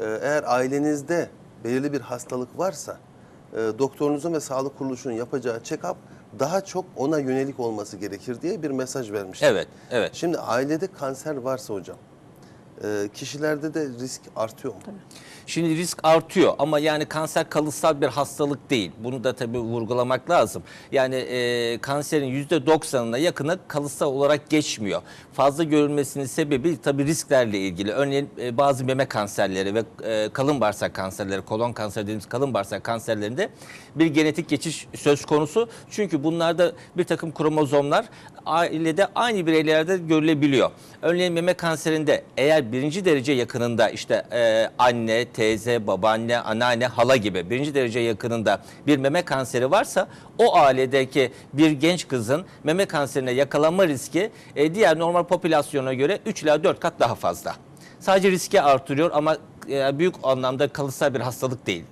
e, eğer ailenizde belirli bir hastalık varsa e, doktorunuzun ve sağlık kuruluşunun yapacağı check-up daha çok ona yönelik olması gerekir diye bir mesaj vermişler. Evet, evet. Şimdi ailede kanser varsa hocam e, kişilerde de risk artıyor mu? Şimdi risk artıyor ama yani kanser kalıtsal bir hastalık değil. Bunu da tabii vurgulamak lazım. Yani e, kanserin %90'ına yakını kalıtsal olarak geçmiyor. Fazla görülmesinin sebebi tabii risklerle ilgili. Örneğin e, bazı meme kanserleri ve e, kalın bağırsak kanserleri, kolon kanseri dediğimiz kalın bağırsak kanserlerinde bir genetik geçiş söz konusu. Çünkü bunlarda bir takım kromozomlar ailede aynı bireylerde görülebiliyor. Örneğin meme kanserinde eğer birinci derece yakınında işte e, anne, teyze, babaanne, anneanne, hala gibi birinci derece yakınında bir meme kanseri varsa o ailedeki bir genç kızın meme kanserine yakalanma riski e, diğer normal popülasyona göre 3 ila 4 kat daha fazla. Sadece riski artırıyor ama e, büyük anlamda kalıtsal bir hastalık değil.